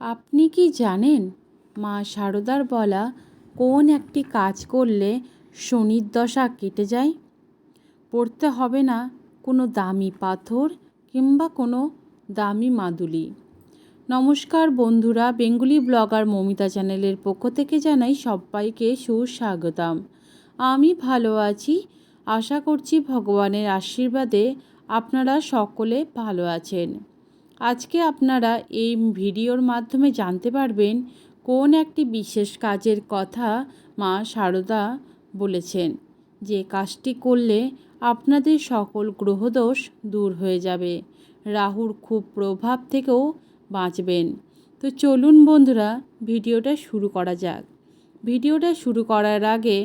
আপনি কি জানেন, মা শারদার বলা কোন একটি কাজ করলে শনির দশা কেটে যায়? পড়তে হবে না কোনো দামি পাথর কিংবা কোনো দামি মাদুলি। নমস্কার বন্ধুরা, বেঙ্গলি ব্লগার মমিতা চ্যানেলের পক্ষ থেকে জানাই সবাইকে সুস্বাগতম। আমি ভালো আছি, আশা করছি ভগবানের আশীর্বাদে আপনারা সকলে ভালো আছেন। আজকে আপনারা এই ভিডিওর মাধ্যমে জানতে পারবেন কোন একটি বিশেষ কাজের কথা মা শারদা বলেছেন। যে কাজটি করলে আপনাদের সকল গ্রহদোষ দূর হয়ে যাবে। রাহুর খুব প্রভাব থেকেও বাঁচবেন। তো চলুন বন্ধুরা, ভিডিওটা শুরু করা যাক। ভিডিওটা শুরু করার আগে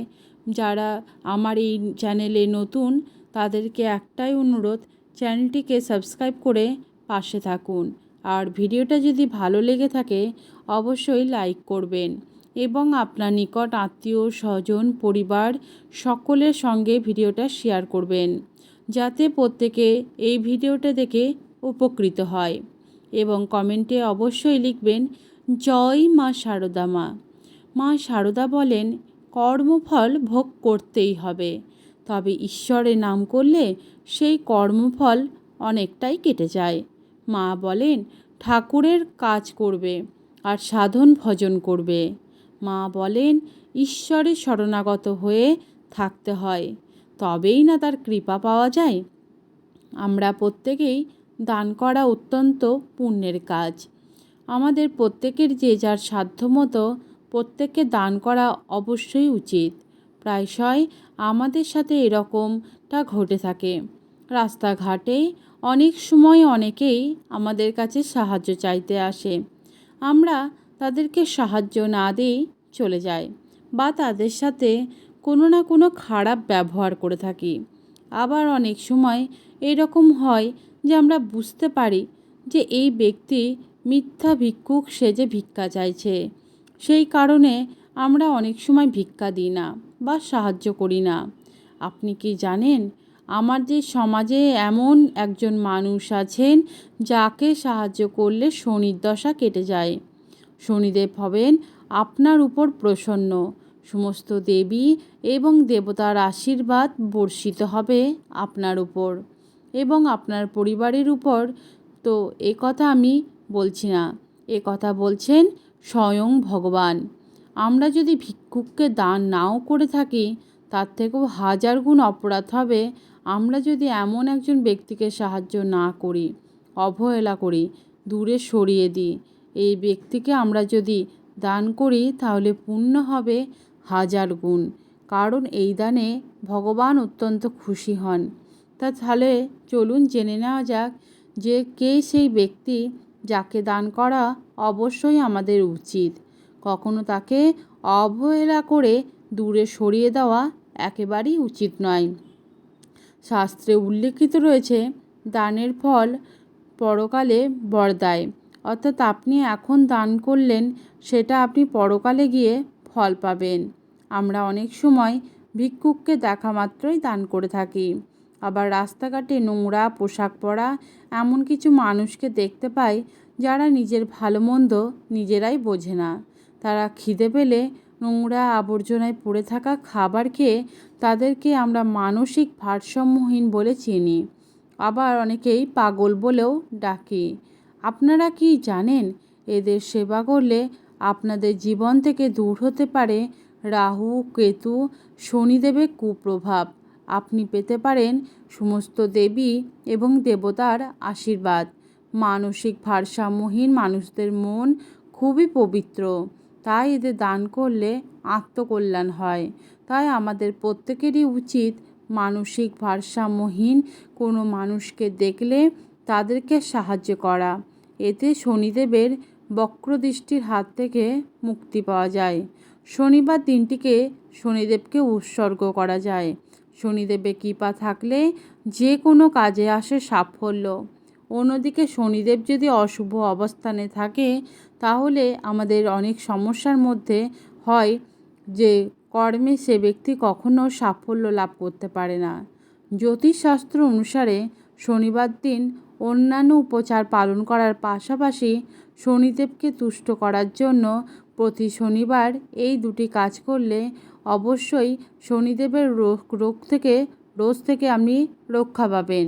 যারা আমার এই চ্যানেলে নতুন, তাদেরকে একটাই অনুরোধ, চ্যানেলটিকে সাবস্ক্রাইব করে পাশে থাকুন। আর ভিডিওটা যদি ভালো লেগে থাকে, অবশ্যই লাইক করবেন এবং আপনার নিকট আত্মীয়, স্বজন, পরিবার সকলের সঙ্গে ভিডিওটা শেয়ার করবেন, যাতে প্রত্যেকে এই ভিডিওটা দেখে উপকৃত হয় এবং কমেন্টে অবশ্যই লিখবেন, জয় মা শারদা মা। মা শারদা বলেন, কর্মফল ভোগ করতেই হবে। তবে ঈশ্বরের নাম করলে সেই কর্মফল অনেকটাই কেটে যায়। মা বলেন, ঠাকুরের কাজ করবে আর সাধন ভজন করবে। মা বলেন ঈশ্বরের শরণাগত হয়ে থাকতে হয়, তবেই না তার কৃপা পাওয়া যায়। আমরা প্রত্যেকেই দান করা অত্যন্ত পুণ্যের কাজ। আমাদের প্রত্যেকের যে যার সাধ্যমতো প্রত্যেককে দান করা অবশ্যই উচিত। প্রায়শই আমাদের সাথে এরকমটা ঘটে থাকে। রাস্তাঘাটে অনেক সময় অনেকেই আমাদের কাছে সাহায্য চাইতে আসে। আমরা তাদেরকে সাহায্য না দিয়েই চলে যাই বা তাদের সাথে কোনো না কোনো খারাপ ব্যবহার করে থাকি। আবার অনেক সময় এরকম হয় যে আমরা বুঝতে পারি যে এই ব্যক্তি মিথ্যা ভিক্ষুক সেজে ভিক্ষা চাইছে, সেই কারণে আমরা অনেক সময় ভিক্ষা দিই না বা সাহায্য করি না। আপনি কি জানেন আমাদের সমাজে এমন একজন মানুষ আছেন, যাকে সাহায্য করলে শনির দশা কেটে যায়। শনিদেব হবেন আপনার উপর প্রসন্ন। সমস্ত দেবী এবং দেবতার আশীর্বাদ বর্ষিত হবে আপনার উপর এবং আপনার পরিবারের উপর। তো এ কথা আমি বলছি না। এ কথা বলছেন স্বয়ং ভগবান। আমরা যদি ভিক্ষুককে দান নাও করে থাকি, তার থেকেও হাজার গুণ অপরাধ হবে আমরা যদি এমন একজন ব্যক্তিকে সাহায্য না করি, অবহেলা করি, দূরে সরিয়ে দিই, এই ব্যক্তিকে আমরা যদি দান করি, তাহলে পুণ্য হবে হাজার গুণ। কারণ এই দানে ভগবান অত্যন্ত খুশি হন। তা তাহলে চলুন জেনে নেওয়া যাক যে কে সেই ব্যক্তি যাকে দান করা অবশ্যই আমাদের উচিত। কখনো তাকে অবহেলা করে দূরে সরিয়ে দেওয়া একেবারেই উচিত নয়। শাস্ত্রে উল্লেখিত রয়েছে, দানের ফল পরকালে বরদায়। অর্থাৎ আপনি এখন দান করলেন, সেটা আপনি পরকালে গিয়ে ফল পাবেন। আমরা অনেক সময় ভিক্ষুককে দেখা মাত্রই দান করে থাকি। আবার রাস্তাঘাটে নোংরা, পোশাক পরা, এমন কিছু মানুষকে দেখতে পাই, যারা নিজের ভালো মন্দ নিজেরাই বোঝে না। তারা খিদে পেলে নোংরা আবর্জনায় পড়ে থাকা খাবার খেয়ে তাদেরকে আমরা মানসিক ভারসাম্যহীন বলে চিনি। আবার অনেকেই পাগল বলেও ডাকি। আপনারা কি জানেন, এদের সেবা করলে আপনাদের জীবন থেকে দূর হতে পারে রাহু, কেতু, শনিদেবের কুপ্রভাব। আপনি পেতে পারেন সমস্ত দেবী এবং দেবতার আশীর্বাদ। মানসিক ভারসাম্যহীন মানুষদের মন খুবই পবিত্র। তাই এদের দান করলে আত্মকল্যাণ হয়। তাই আমাদের প্রত্যেকেরই উচিত মানসিক ভারসাম্যহীন কোনো মানুষকে দেখলে তাদেরকে সাহায্য করা। এতে শনিদেবের বক্রদৃষ্টির হাত থেকে মুক্তি পাওয়া যায়। শনিবার দিনটিকে শনিদেবকে উৎসর্গ করা যায়। শনিদেবের কৃপা থাকলে যে কোনো কাজে আসে সাফল্য। অন্যদিকে শনিদেব যদি অশুভ অবস্থানে থাকে, তাহলে আমাদের অনেক সমস্যার মধ্যে হয় যে কর্মে সে ব্যক্তি কখনো সাফল্য লাভ করতে পারে না। জ্যোতিষশাস্ত্র অনুসারে শনিবার দিন অন্যান্য উপচার পালন করার পাশাপাশি শনিদেবকে তুষ্ট করার জন্য প্রতি শনিবার এই দুটি কাজ করলে অবশ্যই শনিদেবের রোগ রোগ থেকে, রোজ থেকে আপনি রক্ষা পাবেন।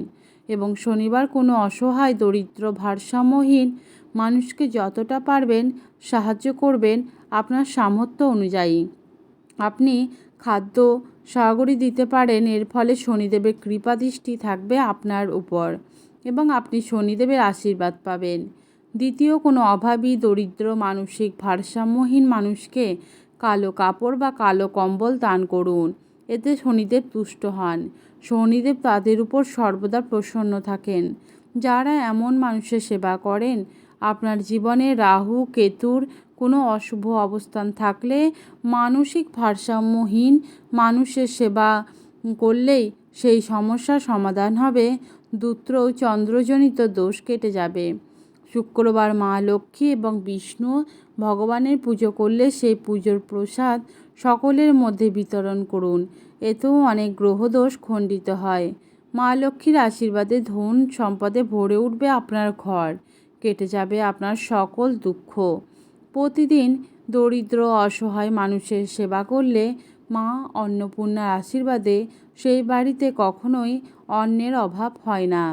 এবং শনিবার কোনো অসহায়, দরিদ্র, ভারসাম্যহীন মানুষকে যতটা পারবেন সাহায্য করবেন আপনার সামর্থ্য অনুযায়ী। আপনি খাদ্য সাগরই দিতে পারেন, এর ফলে শনিদেবের কৃপাদৃষ্টি থাকবে আপনার উপর এবং আপনি শনিদেবের আশীর্বাদ পাবেন। দ্বিতীয়, কোনো অভাবী, দরিদ্র, মানসিক ভারসাম্যহীন মানুষকে কালো কাপড় বা কালো কম্বল দান করুন। এতে শনিদেব তুষ্ট হন। শনিদেব তাদের উপর সর্বদা প্রসন্ন থাকেন। যারা এমন মানুষের সেবা করেন, আপনার জীবনে রাহু, কেতুর কোনো অশুভ অবস্থান থাকলে মানসিক ভারসাম্যহীন মানুষের সেবা করলেই সেই সমস্যার সমাধান হবে। দূত্র ও চন্দ্রজনিত দোষ কেটে যাবে। শুক্রবার মা লক্ষ্মী এবং বিষ্ণু ভগবানের পুজো করলে সেই পুজোর প্রসাদ সকলের মধ্যে বিতরণ করুন। এতেও অনেক গ্রহদোষ খণ্ডিত হয়। মা লক্ষ্মীর আশীর্বাদে ধন সম্পদে ভরে উঠবে আপনার ঘর। কেটে যাবে আপনার সকল দুঃখ। প্রতিদিন দরিদ্র, অসহায় মানুষের সেবা করলে মা অন্নপূর্ণার আশীর্বাদে সেই বাড়িতে কখনোই অন্নের অভাব হয় না।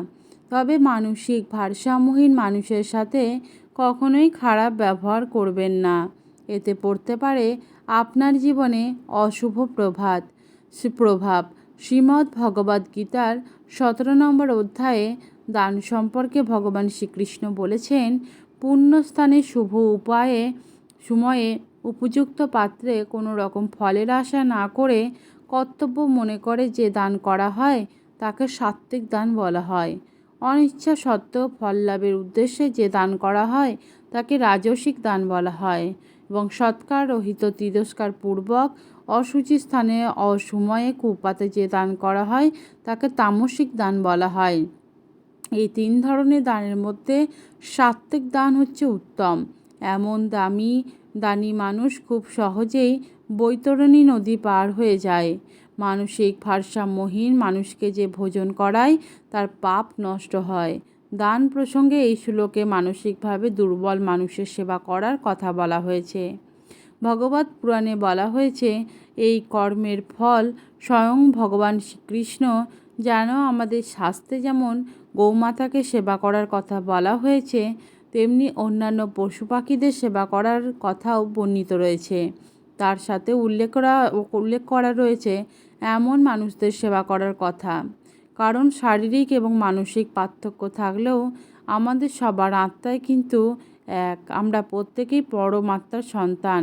তবে মানসিক ভারসাম্যহীন মানুষের সাথে কখনোই খারাপ ব্যবহার করবেন না। এতে পড়তে পারে আপনার জীবনে অশুভ প্রভাত। প্রভাব শ্রীমদ্ ভগবদ্ গীতার সতেরো নম্বর অধ্যায়ে দান সম্পর্কে ভগবান শ্রীকৃষ্ণ বলেছেন, পুণ্যস্থানে শুভ উপায়ে, সময়ে উপযুক্ত পাত্রে কোনো রকম ফলের আশা না করে কর্তব্য মনে করে যে দান করা হয়, তাকে সাত্ত্বিক দান বলা হয়। অনিচ্ছা সত্ত্বেও ফল লাভের উদ্দেশ্যে যে দান করা হয়, তাকে রাজসিক দান বলা হয়। সৎকার রহিত তিরস্কার পূর্বক অসুচি স্থানে অসময়ে কুপাতে যে দান করা হয়, তাকে তামসিক দান বলা হয়। এই তিন ধরনের দানের মধ্যে সাত্ত্বিক দান হচ্ছে উত্তম। এমন দামি, দানি মানুষ খুব সহজেই বৈতরণী নদী পার হয়ে যায়। মানসিক ভারসাম্যহীন মানুষকে যে ভোজন করায়, তার পাপ নষ্ট হয়। দান প্রসঙ্গে এই শ্লোকে মানসিকভাবে দুর্বল মানুষের সেবা করার কথা বলা হয়েছে। ভগবত পুরাণে বলা হয়েছে, এই কর্মের ফল স্বয়ং ভগবান শ্রীকৃষ্ণ, যেন আমাদের শাস্ত্রে যেমন গৌমাতাকে সেবা করার কথা বলা হয়েছে, তেমনি অন্যান্য পশু পাখিদের সেবা করার কথাও বর্ণিত রয়েছে। তার সাথে উল্লেখ করা উল্লেখ করা রয়েছে, এমন মানুষদের সেবা করার কথা। কারণ শারীরিক এবং মানসিক পার্থক্য থাকলেও আমাদের সবার আত্মায় কিন্তু এক। আমরা প্রত্যেকেই পরমাত্মার সন্তান।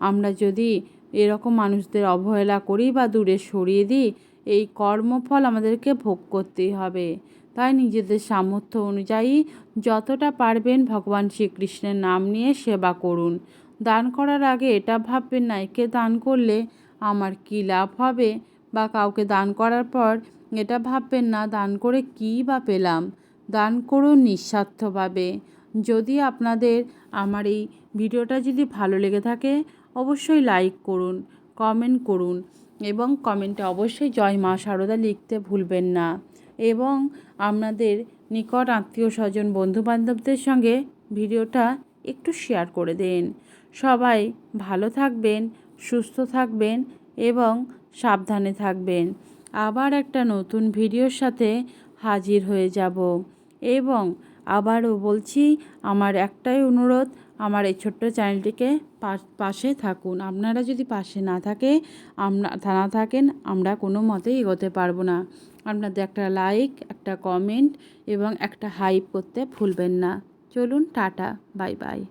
আমরা যদি এরকম মানুষদের অবহেলা করি বা দূরে সরিয়ে দিই, এই কর্মফল আমাদেরকে ভোগ করতেই হবে। তাই নিজেদের সামর্থ্য অনুযায়ী যতটা পারবেন ভগবান শ্রীকৃষ্ণের নাম নিয়ে সেবা করুন। দান করার আগে এটা ভাববেন না, একে দান করলে আমার কী লাভ হবে? বা কাউকে দান করার পর এটা ভাববেন না, দান করে কী বা পেলাম? দান করুন নিঃস্বার্থভাবে। যদি আপনাদের আমার এই ভিডিওটা যদি ভালো লেগে থাকে, অবশ্যই লাইক করুন, কমেন্ট করুন এবং কমেন্টে অবশ্যই জয় মা সারদা লিখতে ভুলবেন না এবং আপনাদের নিকট আত্মীয় স্বজন, বন্ধুবান্ধবদের সঙ্গে ভিডিওটা একটু শেয়ার করে দিন। সবাই ভালো থাকবেন, সুস্থ থাকবেন এবং সাবধানে থাকবেন। আবার একটা নতুন ভিডিওর সাথে হাজির হয়ে যাব। এবং আবারও বলছি, আমার একটাই অনুরোধ, আমার এই ছোট্ট চ্যানেলটিকে পাশে থাকুন। আপনারা যদি পাশে না থাকে, আমরা না থাকেন, আমরা কোনো মতেই এগোতে পারব না। আপনাদের একটা লাইক, একটা কমেন্ট এবং একটা হাইপ করতে ভুলবেন না। চলুন, টাটা, বাই বাই।